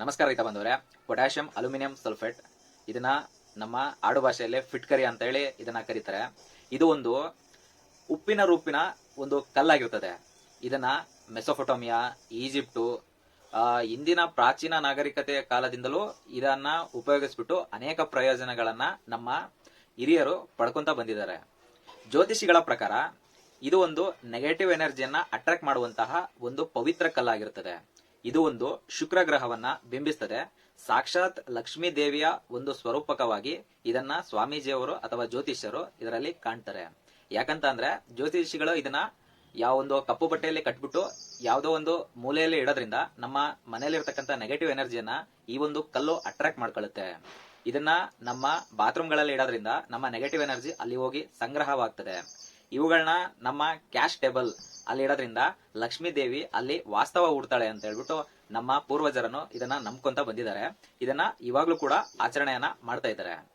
ನಮಸ್ಕಾರ ರೈತ ಬಂದವರೇ ಪೊಟ್ಯಾಷಿಯಂ, ಅಲ್ಯೂಮಿನಿಯಂ ಸಲ್ಫೇಟ್, ಇದನ್ನ ನಮ್ಮ ಆಡು ಭಾಷೆಯಲ್ಲಿ ಫಿಟ್ಕರಿ ಅಂತ ಹೇಳಿ ಇದನ್ನ ಕರೀತಾರೆ. ಇದು ಒಂದು ಉಪ್ಪಿನ ರೂಪಿನ ಒಂದು ಕಲ್ಲಾಗಿರ್ತದೆ. ಇದನ್ನ ಮೆಸೊಫೊಟೋಮಿಯಾ ಈಜಿಪ್ಟು ಇಂದಿನ ಪ್ರಾಚೀನ ನಾಗರಿಕತೆಯ ಕಾಲದಿಂದಲೂ ಇದನ್ನ ಉಪಯೋಗಿಸ್ಬಿಟ್ಟು ಅನೇಕ ಪ್ರಯೋಜನಗಳನ್ನ ನಮ್ಮ ಹಿರಿಯರು ಪಡ್ಕೊಂತ ಬಂದಿದ್ದಾರೆ. ಜ್ಯೋತಿಷಿಗಳ ಪ್ರಕಾರ ಇದು ಒಂದು ನೆಗೆಟಿವ್ ಎನರ್ಜಿಯನ್ನ ಅಟ್ರಾಕ್ಟ್ ಮಾಡುವಂತಹ ಒಂದು ಪವಿತ್ರ ಕಲ್ಲಾಗಿರುತ್ತದೆ ಇದು ಒಂದು ಶುಕ್ರ ಗ್ರಹವನ್ನ ಬಿಂಬಿಸ್ತದೆ. ಸಾಕ್ಷಾತ್ ಲಕ್ಷ್ಮೀ ದೇವಿಯ ಒಂದು ಸ್ವರೂಪಕವಾಗಿ ಇದನ್ನ ಸ್ವಾಮೀಜಿಯವರು ಅಥವಾ ಜ್ಯೋತಿಷ್ಯರು ಇದರಲ್ಲಿ ಕಾಣ್ತಾರೆ. ಯಾಕಂತ ಅಂದ್ರೆ ಜ್ಯೋತಿಷಿಗಳು ಇದನ್ನ ಯಾವ ಒಂದು ಕಪ್ಪು ಬಟ್ಟೆಯಲ್ಲಿ ಕಟ್ಬಿಟ್ಟು ಯಾವುದೋ ಒಂದು ಮೂಲೆಯಲ್ಲಿ ಇಡೋದ್ರಿಂದ ನಮ್ಮ ಮನೆಯಲ್ಲಿರ್ತಕ್ಕಂಥ ನೆಗೆಟಿವ್ ಎನರ್ಜಿಯನ್ನ ಈ ಒಂದು ಕಲ್ಲು ಅಟ್ರಾಕ್ಟ್ ಮಾಡ್ಕೊಳ್ಳುತ್ತೆ. ಇದನ್ನ ನಮ್ಮ ಬಾತ್ರೂಮ್ಗಳಲ್ಲಿ ಇಡೋದ್ರಿಂದ ನಮ್ಮ ನೆಗೆಟಿವ್ ಎನರ್ಜಿ ಅಲ್ಲಿ ಹೋಗಿ ಸಂಗ್ರಹವಾಗ್ತದೆ. ಇವುಗಳನ್ನ ನಮ್ಮ ಕ್ಯಾಶ್ ಟೇಬಲ್ ಅಲ್ಲಿ ಇಡೋದ್ರಿಂದ ಲಕ್ಷ್ಮೀ ದೇವಿ ಅಲ್ಲಿ ವಾಸ್ತವ ಹೂಡ್ತಾಳೆ ಅಂತ ಹೇಳ್ಬಿಟ್ಟು ನಮ್ಮ ಪೂರ್ವಜರನ್ನು ಇದನ್ನ ನಂಬ್ಕೊಂತ ಬಂದಿದ್ದಾರೆ. ಇದನ್ನ ಇವಾಗ್ಲೂ ಕೂಡ ಆಚರಣೆಯನ್ನ ಮಾಡ್ತಾ ಇದ್ದಾರೆ.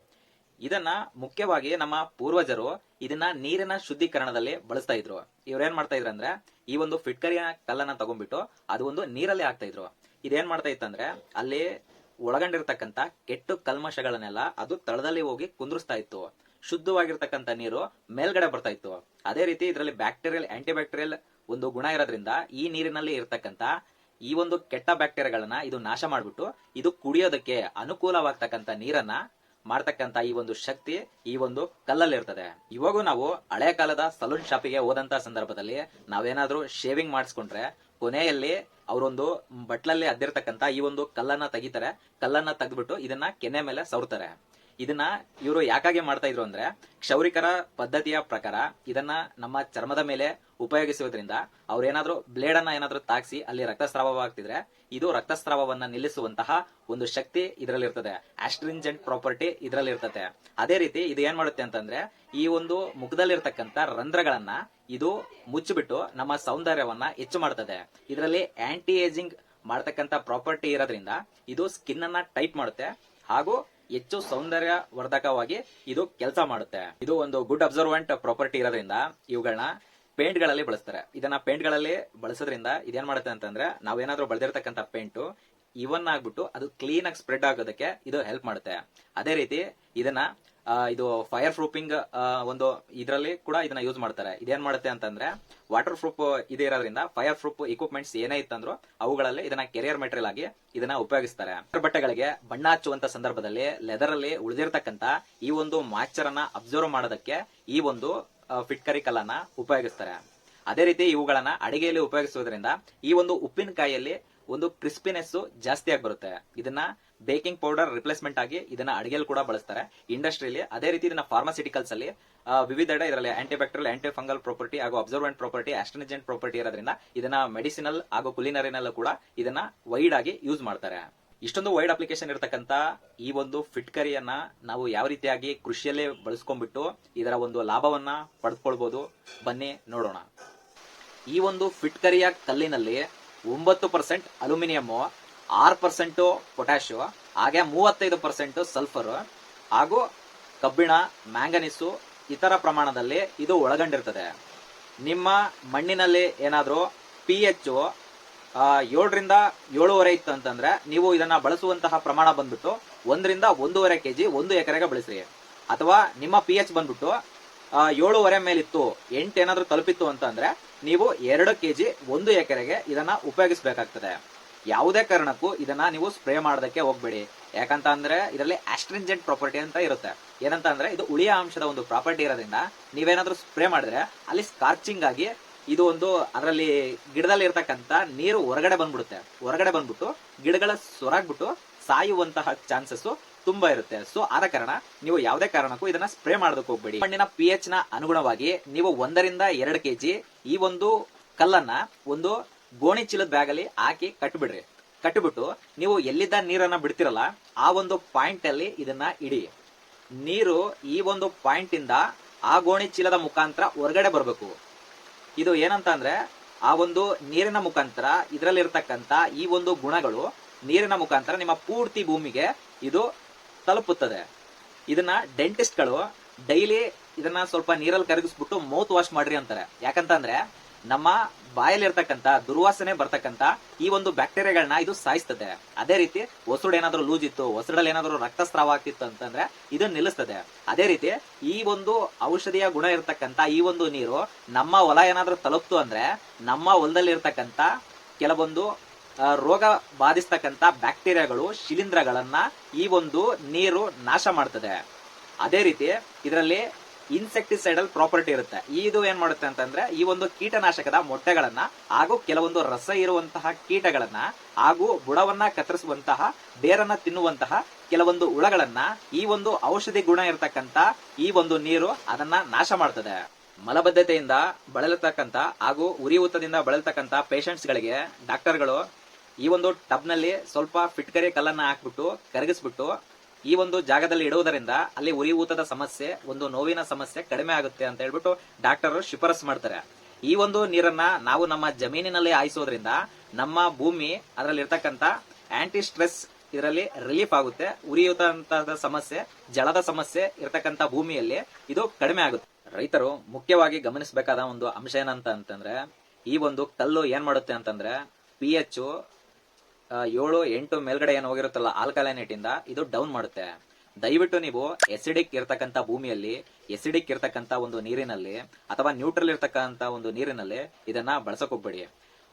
ಇದನ್ನ ಮುಖ್ಯವಾಗಿ ನಮ್ಮ ಪೂರ್ವಜರು ಇದನ್ನ ನೀರಿನ ಶುದ್ಧೀಕರಣದಲ್ಲಿ ಬಳಸ್ತಾ ಇದ್ರು. ಇವ್ರೇನ್ ಮಾಡ್ತಾ ಇದ್ರು ಅಂದ್ರೆ, ಈ ಒಂದು ಫಿಟ್ಕರಿಯ ಕಲ್ಲನ್ನ ತಗೊಂಡ್ಬಿಟ್ಟು ಅದು ಒಂದು ನೀರಲ್ಲಿ ಹಾಕ್ತಾ ಇದ್ರು. ಇದೇನ್ ಮಾಡ್ತಾ ಇತ್ತಂದ್ರೆ ಅಲ್ಲಿ ಒಳಗೊಂಡಿರ್ತಕ್ಕಂತ ಕೆಟ್ಟು ಕಲ್ಮಶಗಳನ್ನೆಲ್ಲ ಅದು ತಳದಲ್ಲಿ ಹೋಗಿ ಕುಂದ್ರಿಸ್ತಾ ಇತ್ತು. ಶುದ್ಧವಾಗಿರ್ತಕ್ಕಂಥ ನೀರು ಮೇಲ್ಗಡೆ ಬರ್ತಾ ಇತ್ತು. ಅದೇ ರೀತಿ ಇದರಲ್ಲಿ ಬ್ಯಾಕ್ಟೀರಿಯಲ್ ಆಂಟಿ ಬ್ಯಾಕ್ಟೀರಿಯಲ್ ಒಂದು ಗುಣ ಇರೋದ್ರಿಂದ ಈ ನೀರಿನಲ್ಲಿ ಇರತಕ್ಕಂತ ಈ ಒಂದು ಕೆಟ್ಟ ಬ್ಯಾಕ್ಟೀರಿಯಾಗಳನ್ನ ಇದು ನಾಶ ಮಾಡ್ಬಿಟ್ಟು ಇದು ಕುಡಿಯೋದಕ್ಕೆ ಅನುಕೂಲವಾಗ್ತಕ್ಕಂಥ ನೀರನ್ನ ಮಾಡ್ತಕ್ಕಂತ ಈ ಒಂದು ಶಕ್ತಿ ಈ ಒಂದು ಕಲ್ಲಲ್ಲಿ ಇರ್ತದೆ ಇವಾಗೂ ನಾವು ಹಳೆ ಕಾಲದ ಸಲೂನ್ ಶಾಪಿಗೆ ಹೋದಂತ ಸಂದರ್ಭದಲ್ಲಿ ನಾವೇನಾದ್ರೂ ಶೇವಿಂಗ್ ಮಾಡಿಸ್ಕೊಂಡ್ರೆ ಕೊನೆಯಲ್ಲಿ ಅವರೊಂದು ಬಟ್ಲಲ್ಲಿ ಅದ್ದಿರ್ತಕ್ಕಂತ ಈ ಒಂದು ಕಲ್ಲನ್ನ ತೆಗಿತಾರೆ. ಕಲ್ಲನ್ನ ತೆಗೆದ್ಬಿಟ್ಟು ಇದನ್ನ ಕೆನೆ ಮೇಲೆ ಸವರ್ತಾರೆ ಇದನ್ನ ಇವರು ಯಾಕಾಗಿ ಮಾಡ್ತಾ ಇದ್ರು ಅಂದ್ರೆ ಕ್ಷೌರಿಕರ ಪದ್ಧತಿಯ ಪ್ರಕಾರ ಇದನ್ನ ನಮ್ಮ ಚರ್ಮದ ಮೇಲೆ ಉಪಯೋಗಿಸುವುದರಿಂದ ಅವ್ರೇನಾದ್ರೂ ಬ್ಲೇಡ್ ಅನ್ನ ಏನಾದ್ರೂ ತಾಗಿಸಿ ಅಲ್ಲಿ ರಕ್ತಸ್ರಾವವಾಗ್ತಿದ್ರೆ ಇದು ರಕ್ತಸ್ರಾವವನ್ನ ನಿಲ್ಲಿಸುವಂತಹ ಒಂದು ಶಕ್ತಿ ಇದರಲ್ಲಿರ್ತದೆ. ಆಸ್ಟ್ರಿಂಜೆಂಟ್ ಪ್ರಾಪರ್ಟಿ ಇದರಲ್ಲಿ ಇರ್ತದೆ ಅದೇ ರೀತಿ ಇದು ಏನ್ ಮಾಡುತ್ತೆ ಅಂತಂದ್ರೆ ಈ ಒಂದು ಮುಖದಲ್ಲಿರ್ತಕ್ಕಂಥ ರಂಧ್ರಗಳನ್ನ ಇದು ಮುಚ್ಚಿಬಿಟ್ಟು ನಮ್ಮ ಸೌಂದರ್ಯವನ್ನ ಹೆಚ್ಚು ಮಾಡ್ತದೆ. ಇದರಲ್ಲಿ ಆಂಟಿ ಏಜಿಂಗ್ ಮಾಡ್ತಕ್ಕಂಥ ಪ್ರಾಪರ್ಟಿ ಇರೋದ್ರಿಂದ ಇದು ಸ್ಕಿನ್ ಅನ್ನ ಟೈಟ್ ಮಾಡುತ್ತೆ. ಹಾಗೂ ಹೆಚ್ಚು ಸೌಂದರ್ಯ ವರ್ಧಕವಾಗಿ ಇದು ಕೆಲಸ ಮಾಡುತ್ತೆ. ಇದು ಒಂದು ಗುಡ್ ಅಬ್ಸರ್ವೆಂಟ್ ಪ್ರಾಪರ್ಟಿ ಇರೋದ್ರಿಂದ ಇವುಗಳನ್ನ ಪೇಂಟ್ಗಳಲ್ಲಿ ಬಳಸ್ತಾರೆ. ಇದನ್ನ ಪೇಂಟ್ಗಳಲ್ಲಿ ಬಳಸೋದ್ರಿಂದ ಇದೇನ್ ಮಾಡುತ್ತೆ ಅಂತಂದ್ರೆ ನಾವೇನಾದ್ರೂ ಬಳದಿರ್ತಕ್ಕಂಥ ಪೇಂಟ್ ಇವನ್ ಆಗ್ಬಿಟ್ಟು ಅದು ಕ್ಲೀನ್ ಆಗಿ ಸ್ಪ್ರೆಡ್ ಆಗೋದಕ್ಕೆ ಇದು ಹೆಲ್ಪ್ ಮಾಡುತ್ತೆ. ಅದೇ ರೀತಿ ಇದನ್ನ ಇದು ಫೈರ್ ಪ್ರೂಫಿಂಗ್ ಒಂದು ಇದರಲ್ಲಿ ಕೂಡ ಇದನ್ನ ಯೂಸ್ ಮಾಡ್ತಾರೆ. ಇದೇನ್ ಮಾಡುತ್ತೆ ಅಂತಂದ್ರೆ ವಾಟರ್ ಪ್ರೂಫ್ ಇದೆ ಇರೋದ್ರಿಂದ ಫೈರ್ ಪ್ರೂಫ್ ಇಕ್ವಿಪ್ಮೆಂಟ್ಸ್ ಏನೇ ಇತ್ತಂದ್ರು ಅವುಗಳಲ್ಲಿ ಇದನ್ನ ಕೆರಿಯರ್ ಮೆಟೀರಿಯಲ್ ಆಗಿ ಇದನ್ನ ಉಪಯೋಗಿಸ್ತಾರೆ. ಬಟ್ಟೆಗಳಿಗೆ ಬಣ್ಣ ಹಚ್ಚುವಂತ ಸಂದರ್ಭದಲ್ಲಿ ಲೆದರ್ ಅಲ್ಲಿ ಉಳಿದಿರ್ತಕ್ಕಂತ ಈ ಒಂದು ಮಾಚರ್ ಅನ್ನ ಅಬ್ಸರ್ವ್ ಮಾಡೋದಕ್ಕೆ ಈ ಒಂದು ಫಿಟ್ಕರಿ ಕಲ್ಲನ್ನ ಉಪಯೋಗಿಸ್ತಾರೆ. ಅದೇ ರೀತಿ ಇವುಗಳನ್ನ ಅಡಿಗೆಯಲ್ಲಿ ಉಪಯೋಗಿಸುವುದರಿಂದ ಈ ಒಂದು ಉಪ್ಪಿನಕಾಯಿಯಲ್ಲಿ ಒಂದು ಕ್ರಿಸ್ಪಿನೆಸ್ ಜಾಸ್ತಿ ಆಗಿ ಬರುತ್ತೆ. ಇದನ್ನ ಬೇಕಿಂಗ್ ಪೌಡರ್ ರಿಪ್ಲೇಸ್ಮೆಂಟ್ ಆಗಿ ಇದನ್ನ ಅಡಿಗೆಯಲ್ಲಿ ಕೂಡ ಬಳಸ್ತಾರೆ. ಇಂಡಸ್ಟ್ರಿಯಲ್ಲಿ ಅದೇ ರೀತಿ ಇದನ್ನ ಫಾರ್ಮಾಸಿಟಿಕಲ್ಸ್ ಅಲ್ಲಿ ವಿವಿಧ ವಿವಿಧೆಡೆ ಇದರಲ್ಲಿ ಆಂಟಿಬ್ಯಾಕ್ಟೀರಿಯಲ್ ಆಂಟಿ ಫಂಗಲ್ ಪ್ರಾಪರ್ಟಿ ಹಾಗೂ ಅಬ್ಸರ್ವೆಂಟ್ ಪ್ರಾಪರ್ಟಿ ಆಸ್ಟ್ರನಿಜೆಂಟ್ ಪ್ರಾಪರ್ಟಿ ಇರೋದ್ರಿಂದ ಇದನ್ನ ಮೆಡಿಸಿನಲ್ ಹಾಗೂ ಕುಲಿನರಿನಲ್ಲೂ ಕೂಡ ಇದನ್ನ ವೈಡ್ ಆಗಿ ಯೂಸ್ ಮಾಡ್ತಾರೆ. ಇಷ್ಟೊಂದು ವೈಡ್ ಅಪ್ಲಿಕೇಶನ್ ಇರತಕ್ಕಂತ ಈ ಒಂದು ಫಿಟ್ಕರಿಯನ್ನ ನಾವು ಯಾವ ರೀತಿಯಾಗಿ ಕೃಷಿಯಲ್ಲೇ ಬಳಸ್ಕೊಂಡ್ಬಿಟ್ಟು ಇದರ ಒಂದು ಲಾಭವನ್ನ ಪಡೆದುಕೊಳ್ಬಹುದು ಬನ್ನಿ ನೋಡೋಣ. ಈ ಒಂದು ಫಿಟ್ಕರಿಯ ಕಲ್ಲಿನಲ್ಲಿ ಒಂಬತ್ತು ಪರ್ಸೆಂಟ್ ಅಲ್ಯೂಮಿನಿಯಂ ಆರು ಪರ್ಸೆಂಟ್ ಪೊಟ್ಯಾಶು ಹಾಗೆ ಮೂವತ್ತೈದು ಪರ್ಸೆಂಟ್ ಸಲ್ಫರ್, ಹಾಗೂ ಕಬ್ಬಿಣ, ಮ್ಯಾಂಗನೀಸು ಇತರ ಪ್ರಮಾಣದಲ್ಲಿ ಇದು ಒಳಗೊಂಡಿರ್ತದೆ. ನಿಮ್ಮ ಮಣ್ಣಿನಲ್ಲಿ ಏನಾದರೂ ಪಿ ಎಚ್ ಏಳರಿಂದ ಏಳುವರೆ ಇತ್ತು ಅಂತಂದ್ರೆ ನೀವು ಇದನ್ನ ಬಳಸುವಂತಹ ಪ್ರಮಾಣ ಬಂದ್ಬಿಟ್ಟು ಒಂದರಿಂದ ಒಂದೂವರೆ ಕೆ ಜಿ ಒಂದು ಎಕರೆಗೆ ಬಳಸ್ರಿ. ಅಥವಾ ನಿಮ್ಮ ಪಿ ಎಚ್ ಬಂದ್ಬಿಟ್ಟು ಏಳುವರೆ ಮೇಲಿತ್ತು, ಎಂಟು ಏನಾದರೂ ತಲುಪಿತ್ತು ಅಂತಂದ್ರೆ ನೀವು ಎರಡು ಕೆಜಿ ಒಂದು ಎಕರೆಗೆ ಇದನ್ನ ಉಪಯೋಗಿಸಬೇಕಾಗ್ತದೆ. ಯಾವುದೇ ಕಾರಣಕ್ಕೂ ಇದನ್ನ ನೀವು ಸ್ಪ್ರೇ ಮಾಡೋದಕ್ಕೆ ಹೋಗ್ಬೇಡಿ. ಯಾಕಂತ ಅಂದ್ರೆ ಇದರಲ್ಲಿ ಆಸ್ಟ್ರಿಂಜೆಂಟ್ ಪ್ರಾಪರ್ಟಿ ಅಂತ ಇರುತ್ತೆ. ಏನಂತ ಅಂದ್ರೆ ಇದು ಉಳಿಯ ಅಂಶದ ಒಂದು ಪ್ರಾಪರ್ಟಿ ಇರೋದ್ರಿಂದ ನೀವೇನಾದ್ರೂ ಸ್ಪ್ರೇ ಮಾಡಿದ್ರೆ ಅಲ್ಲಿ ಸ್ಕಾರ್ಚಿಂಗ್ ಆಗಿ ಇದು ಒಂದು ಅದರಲ್ಲಿ ಗಿಡದಲ್ಲಿ ಇರತಕ್ಕಂತ ನೀರು ಹೊರಗಡೆ ಬಂದ್ಬಿಡುತ್ತೆ. ಹೊರಗಡೆ ಬಂದ್ಬಿಟ್ಟು ಗಿಡಗಳ ಸೊರಾಗ್ಬಿಟ್ಟು ಸಾಯುವಂತಹ ಚಾನ್ಸಸ್ ತುಂಬಾ ಇರುತ್ತೆ. ಸೊ ಆದ ಕಾರಣ ನೀವು ಯಾವುದೇ ಕಾರಣಕ್ಕೂ ಇದನ್ನ ಸ್ಪ್ರೇ ಮಾಡೋದಕ್ಕೆ ಹೋಗ್ಬೇಡಿ. ಮಣ್ಣಿನ ಪಿ ಎಚ್ನ ಅನುಗುಣವಾಗಿ ನೀವು ಒಂದರಿಂದ ಎರಡು ಕೆಜಿ ಈ ಒಂದು ಕಲ್ಲನ್ನ ಒಂದು ಗೋಣಿ ಚೀಲದ ಬ್ಯಾಗ್ ಅಲ್ಲಿ ಹಾಕಿ ಕಟ್ಬಿಡ್ರಿ. ಕಟ್ಬಿಟ್ಟು ನೀವು ಎಲ್ಲಿದ್ದ ನೀರನ್ನ ಬಿಡ್ತಿರಲ್ಲ, ಆ ಒಂದು ಪಾಯಿಂಟ್ ಅಲ್ಲಿ ಇದನ್ನ ಇಡಿ. ನೀರು ಈ ಒಂದು ಪಾಯಿಂಟ್ ಇಂದ ಆ ಗೋಣಿ ಚೀಲದ ಮುಖಾಂತರ ಹೊರಗಡೆ ಬರಬೇಕು. ಇದು ಏನಂತ ಅಂದ್ರೆ, ಆ ಒಂದು ನೀರಿನ ಮುಖಾಂತರ ಇದರಲ್ಲಿರ್ತಕ್ಕಂಥ ಈ ಒಂದು ಗುಣಗಳು ನೀರಿನ ಮುಖಾಂತರ ನಿಮ್ಮ ಪೂರ್ತಿ ಭೂಮಿಗೆ ಇದು ತಲುಪುತ್ತದೆ. ಇದನ್ನ ಡೆಂಟಿಸ್ಟ್ಗಳು ಡೈಲಿ ಇದನ್ನ ಸ್ವಲ್ಪ ನೀರಲ್ಲಿ ಕರಗಿಸ್ಬಿಟ್ಟು ಮೌತ್ ವಾಶ್ ಮಾಡ್ರಿ ಅಂತಾರೆ. ಯಾಕಂತಂದ್ರೆ ನಮ್ಮ ಬಾಯಲ್ಲಿರ್ತಕ್ಕಂತ ದುರ್ವಾಸನೆ ಬರ್ತಕ್ಕಂತ ಈ ಒಂದು ಬ್ಯಾಕ್ಟೀರಿಯಾಗಳನ್ನ ಇದು ಸಾಯಿಸ್ತದೆ. ಅದೇ ರೀತಿ ಒಸಡು ಏನಾದರೂ ಲೂಸ್ ಇತ್ತು, ಒಸಡಲ್ಲಿ ಏನಾದ್ರೂ ರಕ್ತಸ್ರಾವ ಆಗ್ತಿತ್ತು ಅಂತಂದ್ರೆ ಇದನ್ನ ನಿಲ್ಲಿಸ್ತದೆ. ಅದೇ ರೀತಿ ಈ ಒಂದು ಔಷಧಿಯ ಗುಣ ಇರ್ತಕ್ಕಂತ ಈ ಒಂದು ನೀರು ನಮ್ಮ ಹೊಲ ಏನಾದರೂ ತಲುಪ್ತು ಅಂದ್ರೆ ನಮ್ಮ ಹೊಲದಲ್ಲಿ ಇರ್ತಕ್ಕಂತ ಕೆಲವೊಂದು ರೋಗ ಬಾಧಿಸ್ತಕ್ಕಂಥ ಬ್ಯಾಕ್ಟೀರಿಯಾಗಳು, ಶಿಲೀಂಧ್ರಗಳನ್ನ ಈ ಒಂದು ನೀರು ನಾಶ ಮಾಡ್ತದೆ. ಅದೇ ರೀತಿ ಇದರಲ್ಲಿ ಇನ್ಸೆಕ್ಟಿಸೈಡಲ್ ಪ್ರಾಪರ್ಟಿ ಇರುತ್ತೆ. ಇದು ಏನ್ ಮಾಡುತ್ತೆ ಅಂತಂದ್ರೆ ಈ ಒಂದು ಕೀಟನಾಶಕದ ಮೊಟ್ಟೆಗಳನ್ನ ಹಾಗೂ ಕೆಲವೊಂದು ರಸ ಇರುವಂತಹ ಕೀಟಗಳನ್ನ ಹಾಗೂ ಬುಡವನ್ನ ಕತ್ತರಿಸುವಂತಹ, ಬೇರನ್ನ ತಿನ್ನುವಂತಹ ಕೆಲವೊಂದು ಹುಳಗಳನ್ನ ಈ ಒಂದು ಔಷಧಿ ಗುಣ ಇರತಕ್ಕಂತ ಈ ಒಂದು ನೀರು ಅದನ್ನ ನಾಶ ಮಾಡ್ತದೆ. ಮಲಬದ್ಧತೆಯಿಂದ ಬಳಲತಕ್ಕಂತ ಹಾಗೂ ಉರಿಯೂತದಿಂದ ಬಳಲತಕ್ಕಂತ ಪೇಷಂಟ್ಸ್ ಗಳಿಗೆ ಡಾಕ್ಟರ್ಗಳು ಈ ಒಂದು ಟಬ್ನಲ್ಲಿ ಸ್ವಲ್ಪ ಫಿಟ್ಕರಿ ಕಲ್ಲನ್ನ ಹಾಕ್ಬಿಟ್ಟು, ಕರಗಿಸ್ಬಿಟ್ಟು ಈ ಒಂದು ಜಾಗದಲ್ಲಿ ಇಡುವುದರಿಂದ ಅಲ್ಲಿ ಉರಿಯೂತದ ಸಮಸ್ಯೆ, ಒಂದು ನೋವಿನ ಸಮಸ್ಯೆ ಕಡಿಮೆ ಆಗುತ್ತೆ ಅಂತ ಹೇಳ್ಬಿಟ್ಟು ಡಾಕ್ಟರ್ ಶಿಫಾರಸ್ ಮಾಡ್ತಾರೆ. ಈ ಒಂದು ನೀರನ್ನ ನಾವು ನಮ್ಮ ಜಮೀನಿನಲ್ಲಿ ಹಾಯಿಸೋದ್ರಿಂದ ನಮ್ಮ ಭೂಮಿ ಅದರಲ್ಲಿ ಇರ್ತಕ್ಕಂತ ಆಂಟಿ ಸ್ಟ್ರೆಸ್ ಇದರಲ್ಲಿ ರಿಲೀಫ್ ಆಗುತ್ತೆ. ಉರಿಯೂತ ಸಮಸ್ಯೆ ಜಲದ ಸಮಸ್ಯೆ ಇರತಕ್ಕಂಥ ಭೂಮಿಯಲ್ಲಿ ಇದು ಕಡಿಮೆ ಆಗುತ್ತೆ. ರೈತರು ಮುಖ್ಯವಾಗಿ ಗಮನಿಸಬೇಕಾದ ಒಂದು ಅಂಶ ಏನಂತ ಅಂತಂದ್ರೆ, ಈ ಒಂದು ಕಲ್ಲು ಏನ್ ಮಾಡುತ್ತೆ ಅಂತಂದ್ರೆ ಪಿ ಎಚ್ ಏಳು, ಎಂಟು ಮೇಲ್ಗಡೆ ಏನು ಹೋಗಿರುತ್ತಲ್ಲ ಆಲ್ಕಲೈನೇಟ್ ಇಂದ ಇದು ಡೌನ್ ಮಾಡುತ್ತೆ. ದಯವಿಟ್ಟು ನೀವು ಎಸಿಡಿಕ್ ಇರತಕ್ಕಂತ ಭೂಮಿಯಲ್ಲಿ ಎಸಿಡಿಕ್ ಇರತಕ್ಕಂತ ಒಂದು ನೀರಿನಲ್ಲಿ ಅಥವಾ ನ್ಯೂಟ್ರಲ್ ಇರ್ತಕ್ಕಂತ ಒಂದು ನೀರಿನಲ್ಲಿ ಇದನ್ನ ಬಳಸಕ್ ಹೋಗ್ಬೇಡಿ.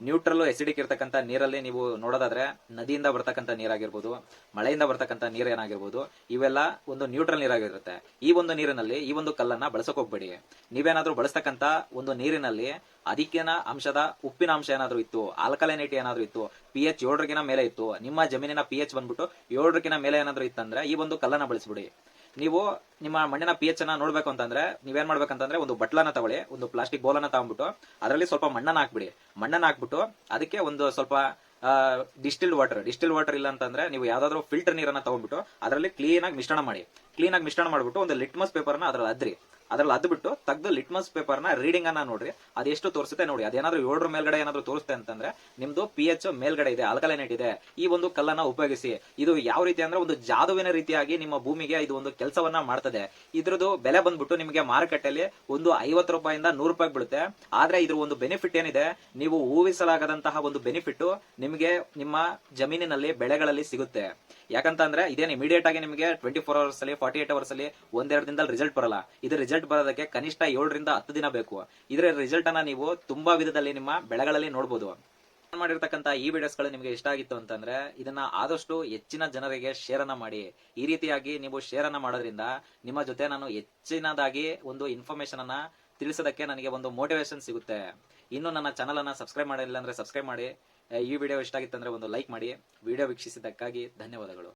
ನ್ಯೂಟ್ರಲ್ ಎಸಿಡಿಕ್ ಇರ್ತಕ್ಕಂಥ ನೀರಲ್ಲಿ ನೀವು ನೋಡೋದಾದ್ರೆ ನದಿಯಿಂದ ಬರ್ತಕ್ಕಂಥ ನೀರಾಗಿರ್ಬೋದು, ಮಳೆಯಿಂದ ಬರ್ತಕ್ಕಂಥ ನೀರು ಏನಾಗಿರ್ಬೋದು, ಇವೆಲ್ಲ ಒಂದು ನ್ಯೂಟ್ರಲ್ ನೀರಾಗಿರುತ್ತೆ. ಈ ಒಂದು ನೀರಿನಲ್ಲಿ ಈ ಒಂದು ಕಲ್ಲನ್ನ ಬಳಸಕ್ ಹೋಗ್ಬೇಡಿ. ನೀವೇನಾದ್ರೂ ಬಳಸ್ತಕ್ಕಂತ ಒಂದು ನೀರಿನಲ್ಲಿ ಅಧಿಕನ ಅಂಶದ ಉಪ್ಪಿನ ಅಂಶ ಏನಾದ್ರೂ ಇತ್ತು ಆಲ್ಕಲೈನಿಟಿ ಏನಾದ್ರೂ ಇತ್ತು ಪಿ ಎಚ್ ಏಳರಿಗಿನ ಮೇಲೆ ಇತ್ತು, ನಿಮ್ಮ ಜಮೀನಿನ ಪಿ ಎಚ್ ಬಂದ್ಬಿಟ್ಟು ಏಳರಿಗಿನ ಮೇಲೆ ಏನಾದ್ರೂ ಇತ್ತಂದ್ರೆ ಈ ಒಂದು ಕಲ್ಲನ್ನ ಬಳಸ್ಬಿಡಿ. ನೀವು ನಿಮ್ಮ ಮಣ್ಣಿನ ಪಿ ಎಚ್ ಅನ್ನ ನೋಡ್ಬೇಕು ಅಂತಂದ್ರೆ ನೀವೇನ್ ಮಾಡ್ಬೇಕಂತಂದ್ರೆ ಒಂದು ಬಟ್ಲನ್ನ ತಗೊಳ್ಳಿ, ಒಂದು ಪ್ಲಾಸ್ಟಿಕ್ ಬೌಲನ್ನ ತಗೊಂಡ್ಬಿಟ್ಟು ಅದರಲ್ಲಿ ಸ್ವಲ್ಪ ಮಣ್ಣನ್ನ ಹಾಕ್ಬಿಡಿ. ಮಣ್ಣನ್ನ ಹಾಕ್ಬಿಟ್ಟು ಅದಕ್ಕೆ ಒಂದು ಸ್ವಲ್ಪ ಡಿಸ್ಟಿಲ್ ವಾಟರ್ ಡಿಸ್ಟಿಲ್ ವಾಟರ್ ಇಲ್ಲ ಅಂತಂದ್ರೆ ನೀವು ಯಾವ್ದಾದ್ರು ಫಿಲ್ಟರ್ ನೀರನ್ನ ತಗೊಂಡ್ಬಿಟ್ಟು ಅದರಲ್ಲಿ ಕ್ಲೀನ್ ಆಗಿ ಮಿಶ್ರಣ ಮಾಡಿ. ಕ್ಲೀನ್ ಆಗಿ ಮಿಶ್ರಣ ಮಾಡ್ಬಿಟ್ಟು ಒಂದು ಲಿಟ್ಮಸ್ ಪೇಪರ್ನ ಅದ್ರಲ್ಲಿ ಅದ್ರಿ. ಅದ್ರಲ್ಲಿ ಅದ್ಬಿಟ್ಟು ತೆಗೆದು ಲಿಟ್ಮಸ್ ಪೇಪರ್ನ ರೀಡಿಂಗ್ ಅನ್ನ ನೋಡ್ರಿ. ಅದೆಷ್ಟು ತೋರಿಸುತ್ತೆ ನೋಡಿ. ಅದೇನಾದ್ರೂ ಏಳರ ಮೇಲ್ಗಡೆ ಏನಾದ್ರೂ ತೋರಿಸುತ್ತೆ ಅಂತಂದ್ರೆ ನಿಮ್ದು ಪಿ ಎಚ್ ಮೇಲ್ಗಡೆ ಇದೆ ಅಲ್ಕಲೈನೇಟ್ ಇದೆ. ಈ ಒಂದು ಕಲ್ಲನ್ನ ಉಪಯೋಗಿಸಿ. ಇದು ಯಾವ ರೀತಿ ಅಂದ್ರೆ ಒಂದು ಜಾದುವಿನ ರೀತಿಯಾಗಿ ನಿಮ್ಮ ಭೂಮಿಗೆ ಇದು ಒಂದು ಕೆಲಸವನ್ನ ಮಾಡ್ತದೆ. ಇದ್ರದ್ದು ಬೆಲೆ ಬಂದ್ಬಿಟ್ಟು ನಿಮಗೆ ಮಾರುಕಟ್ಟೆಯಲ್ಲಿ ಒಂದು ಐವತ್ತು ರೂಪಾಯಿಂದ ನೂರು ರೂಪಾಯಿ ಬೀಳುತ್ತೆ. ಆದ್ರೆ ಇದ್ರ ಒಂದು ಬೆನಿಫಿಟ್ ಏನಿದೆ? ನೀವು ಊಹಿಸಲಾಗದಂತಹ ಒಂದು ಬೆನಿಫಿಟ್ ನಿಮಗೆ ನಿಮ್ಮ ಜಮೀನಿನಲ್ಲಿ, ಬೆಳೆಗಳಲ್ಲಿ ಸಿಗುತ್ತೆ. ಯಾಕಂತಂದ್ರೆ ಇದೇನು ಇಮಿಡಿಯೇಟ್ ಆಗಿ ನಿಮಗೆ ಟ್ವೆಂಟಿ ಫೋರ್ ಅವರ್ಸ್ ಅಲ್ಲಿ ಫಾರ್ಟಿ ಏಟ್ ಅವರ್ಸ್ ಅಲ್ಲಿ ಒಂದೆರಡು ದಿನದಲ್ಲಿ ರಿಸಲ್ಟ್ ಬರಲ್ಲ. ಇದು ರಿಸಲ್ಟ್ ಬರೋದಕ್ಕೆ ಕನಿಷ್ಠ ಏಳರಿಂದ ಹತ್ತು ದಿನ ಬೇಕು. ಇದರ ರಿಸಲ್ಟ್ ಅನ್ನ ನೀವು ತುಂಬಾ ವಿಧದಲ್ಲಿ ನಿಮ್ಮ ಬೆಳೆಗಳಲ್ಲಿ ನೋಡಬಹುದು ನಾನ್ ಮಾಡಿರ್ತಕ್ಕಂತ ಈ ವಿಡಿಯೋಸ್ಗಳು ನಿಮಗೆ ಇಷ್ಟ ಆಗಿತ್ತು ಅಂತಂದ್ರೆ ಇದನ್ನ ಆದಷ್ಟು ಹೆಚ್ಚಿನ ಜನರಿಗೆ ಶೇರ್ ಅನ್ನ ಮಾಡಿ. ಈ ರೀತಿಯಾಗಿ ನೀವು ಶೇರ್ ಅನ್ನ ಮಾಡೋದ್ರಿಂದ ನಿಮ್ಮ ಜೊತೆ ನಾನು ಹೆಚ್ಚಿನದಾಗಿ ಒಂದು ಇನ್ಫಾರ್ಮೇಶನ್ ಅನ್ನ ತಿಳಿಸೋದಕ್ಕೆ ನನಗೆ ಒಂದು ಮೋಟಿವೇಶನ್ ಸಿಗುತ್ತೆ. ಇನ್ನು ನನ್ನ ಚಾನಲ್ ಅನ್ನ ಸಬ್ಸ್ಕ್ರೈಬ್ ಮಾಡಿಲ್ಲ ಅಂದ್ರೆ ಸಬ್ಸ್ಕ್ರೈಬ್ ಮಾಡಿ. ಈ ವಿಡಿಯೋ ಇಷ್ಟ ಆಗಿತ್ತಂದ್ರೆ ಒಂದು ಲೈಕ್ ಮಾಡಿ. ವಿಡಿಯೋ ವೀಕ್ಷಿಸಿದ್ದಕ್ಕಾಗಿ ಧನ್ಯವಾದಗಳು.